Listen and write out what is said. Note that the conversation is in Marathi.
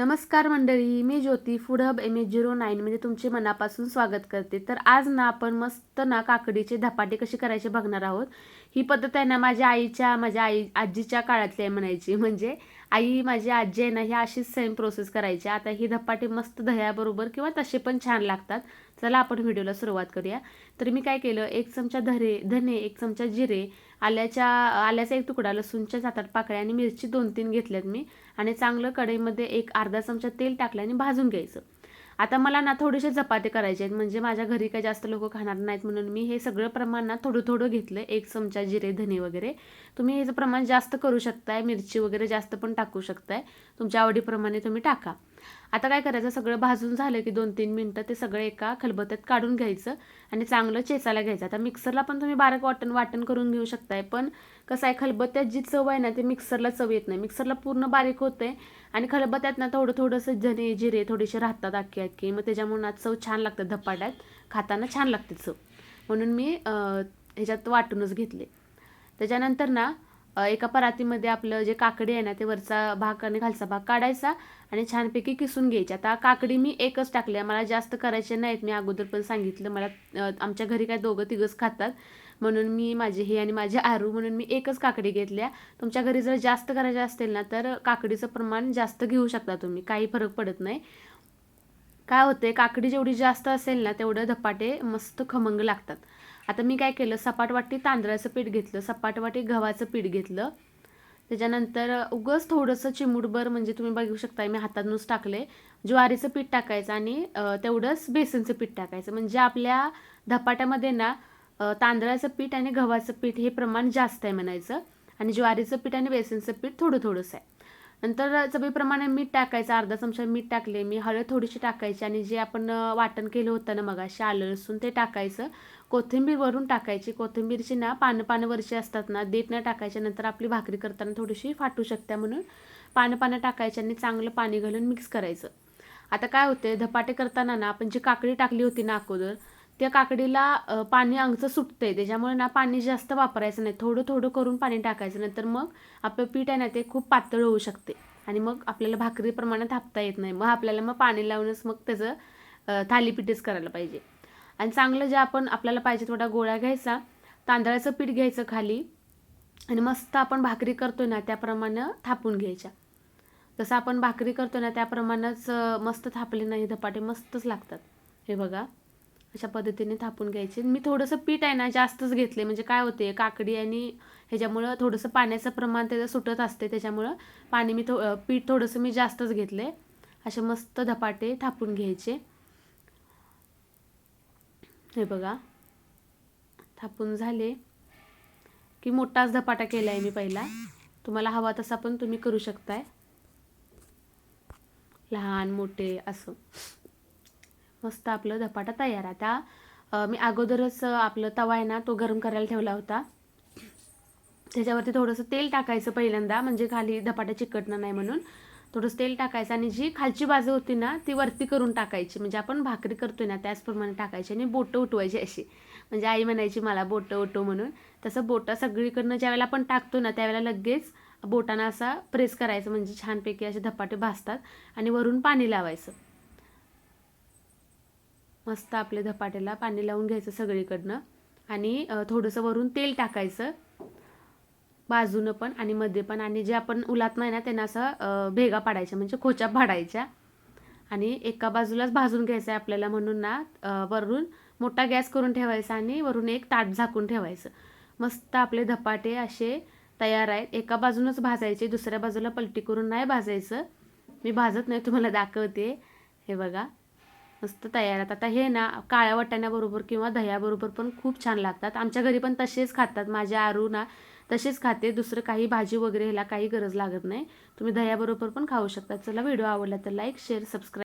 नमस्कार मंडळी मी Jyoti food hub M H zero nine म्हणजे तुमचे मनापासून स्वागत करते. तर आज ना आपण मस्त ना काकडीचे धपाटे कसे करायचे बघणार आहोत. ही पद्धत आहे ना माझ्या आईच्या माझ्या आई आजीच्या काळातली आहे म्हणायची. म्हणजे आई माझी आजी आहे ना ही अशीच सेम प्रोसेस करायची. आता ही धपाटे मस्त दह्याबरोबर किंवा तसे पण छान लागतात. चला आपण व्हिडिओला सुरुवात करूया. तर मी काय केलं एक चमचा धरे धने एक चमचा जिरे आल्याच्या आल्याचा एक तुकडा लसूणच्या सात आठ पाकळ्या आणि मिरची दोन तीन घेतल्यात मी. आणि चांगलं कढईमध्ये एक अर्धा चमचा तेल टाकलं आणि भाजून घ्यायचं. आता मला ना थोडेसे चपाते करायचे आहेत. म्हणजे माझ्या घरी काही जास्त लोक खाणार नाहीत म्हणून मी हे सगळं प्रमाण ना थोडं थोडं घेतलं. एक चमचा जिरे धने वगैरे. तुम्ही याचं प्रमाण जास्त करू शकताय. मिरची वगैरे जास्त पण टाकू शकताय. तुमच्या आवडीप्रमाणे तुम्ही टाका. आता काय करायचं? सगळं भाजून झालं की दोन तीन मिनटं ते सगळं एका खलबत्त्यात काढून घ्यायचं आणि चांगलं चेचायला घ्यायचं. आता मिक्सरला पण तुम्ही बारीक वाटण वाटण करून घेऊ शकताय पण कसं आहे खलबत्त्यात जी चव आहे ना ते मिक्सरला चव येत नाही. मिक्सरला पूर्ण बारीक होते आणि खलबत्त्यात ना थोडं थोडंसं जणे जिरे थोडेसे राहतात अख्खी अख्खे मग त्याच्यामुळे ना चव छान लागते धपाट्यात. खाताना छान लागते चव. म्हणून मी ह्याच्यात वाटूनच घेतले. त्याच्यानंतर ना एका परातीमध्ये आपलं जे काकडी आहे ना ते वरचा भाग आणि खालचा भाग काढायचा आणि छानपैकी किसून घ्यायची. आता काकडी मी एकच टाकली आहे. मला जास्त करायचे नाहीत. मी अगोदर पण सांगितलं. मला आमच्या घरी काय दोघं तिघंच खातात. म्हणून मी माझे हे आणि माझे आरू म्हणून मी एकच काकडी घेतल्या. तुमच्या घरी जर जास्त करायचे असतील ना तर काकडीचं प्रमाण जास्त घेऊ शकता तुम्ही. काही फरक पडत नाही. काय होते काकडी जेवढी जास्त असेल ना तेवढं धपाटे मस्त खमंग लागतात. आता मी काय केलं सपाट वाटी तांदळाचं पीठ घेतलं सपाट वाटी गव्हाचं पीठ घेतलं. त्याच्यानंतर उगंच थोडंसं चिमूटभर म्हणजे तुम्ही बघू शकता मी हातातूनच टाकले. ज्वारीचं पीठ टाकायचं आणि तेवढंच बेसनचं पीठ टाकायचं. म्हणजे आपल्या धपाट्यामध्ये ना तांदळाचं पीठ आणि गव्हाचं पीठ हे प्रमाण जास्त आहे म्हणायचं. आणि ज्वारीचं पीठ आणि बेसनचं पीठ थोडं थोडंसं आहे. नंतर चवीप्रमाणे मीठ टाकायचं अर्धा चमचा मीठ टाकले मी हळद थोडीशी टाकायची आणि जे आपण वाटण केलं होतं ना मगाशी आलं लसूण ते टाकायचं. कोथिंबीर वरून टाकायची. कोथिंबीरची ना पानं पानं वरची असतात ना देठ न टाकायच्या नंतर आपली भाकरी करताना थोडीशी फाटू शकते म्हणून पानं पानं टाकायची आणि चांगलं पाणी घालून मिक्स करायचं. आता काय होते धपाटे करताना ना आपण जी काकडी टाकली होती ना अगोदर त्या काकडीला पाणी अंगचं सुटतंय. त्याच्यामुळे ना पाणी जास्त वापरायचं नाही. थोडं थोडं करून पाणी टाकायचं नाही तर मग आपलं पीठ आहे ना ते खूप पातळ होऊ शकते. आणि मग आपल्याला भाकरी प्रमाणात थापता येत नाही. मग आपल्याला मग पाणी लावूनच मग त्याचं थालीपीठच करायला पाहिजे. आणि चांगलं जे आपण आपल्याला पाहिजे थोडा गोळा घ्यायचा. तांदळाचं पीठ घ्यायचं खाली. आणि मस्त आपण भाकरी करतो ना त्याप्रमाणे थापून घ्यायच्या. जसं आपण भाकरी करतो ना त्याप्रमाणेच मस्त थापले नाही धपाटे मस्तच लागतात. हे बघा. अशा पद्धतीने थापून घ्यायचे. मी थोडंसं पीठ आहे ना जास्तच घेतले म्हणजे काय होते काकडी आणि ह्याच्यामुळं थोडंसं पाण्याचं प्रमाण त्याचं सुटत असते त्याच्यामुळं पाणी मी थो पीठ थोडंसं मी जास्तच घेतले असे मस्त धपाटे थापून घ्यायचे. हे बघा. थापून झाले. की मोठाच धपाटा केला आहे मी पहिला. तुम्हाला हवा तसा पण तुम्ही करू शकताय. लहान मोठे असं. मस्त आपलं धपाटा तयार आता मी अगोदरच आपलं तवा आहे ना तो गरम करायला ठेवला होता. त्याच्यावरती थोडंसं तेल टाकायचं पहिल्यांदा म्हणजे खाली धपाटा चिकटणं नाही म्हणून. थोडंसं तेल टाकायचं आणि जी खालची बाजू होती ना ती वरती करून टाकायची. म्हणजे आपण भाकरी करतोय ना त्याचप्रमाणे टाकायची आणि बोटं उठवायची अशी. म्हणजे आई म्हणायची मला बोटं उठव म्हणून. तसं बोटं सगळीकडनं ज्यावेळेला आपण टाकतो ना त्यावेळेला लगेच बोटांना असा प्रेस करायचं. म्हणजे छानपैकी असे धपाटे भाजतात आणि वरून पाणी लावायचं. मस्त आपले धपाट्याला पाणी लावून घ्यायचं सगळीकडनं. आणि थोडंसं वरून तेल टाकायचं. बाजूनं पण आणि मध्ये पण. आणि जे आपण उलात नाही ना त्यांना असं भेगा पाडायच्या. म्हणजे खोच्या पाडायच्या. आणि एका बाजूलाच भाजून घ्यायचं आहे आपल्याला म्हणून ना वरून मोठा गॅस करून ठेवायचा आणि वरून एक ताट झाकून ठेवायचं. मस्त आपले धपाटे असे तयार आहेत. एका बाजूनच भाजायचे दुसऱ्या बाजूला पलटी करून नाही भाजायचं. मी भाजत नाही तुम्हाला दाखवते. हे बघा. मस्त तयार आता हे ना काळ्या वाटाण्याबरोबर किंवा दह्याबरोबर पण खूप छान लागतात. आमच्या घरी पण तसेच खातात. माझ्या आरू ना तसेच खाते. दुसरं काही भाजी वगैरे ह्याला काही गरज लागत नाही. तुम्ही दह्याबरोबर पण खाऊ शकता. चला व्हिडिओ आवडला तर लाईक शेअर सबस्क्राईब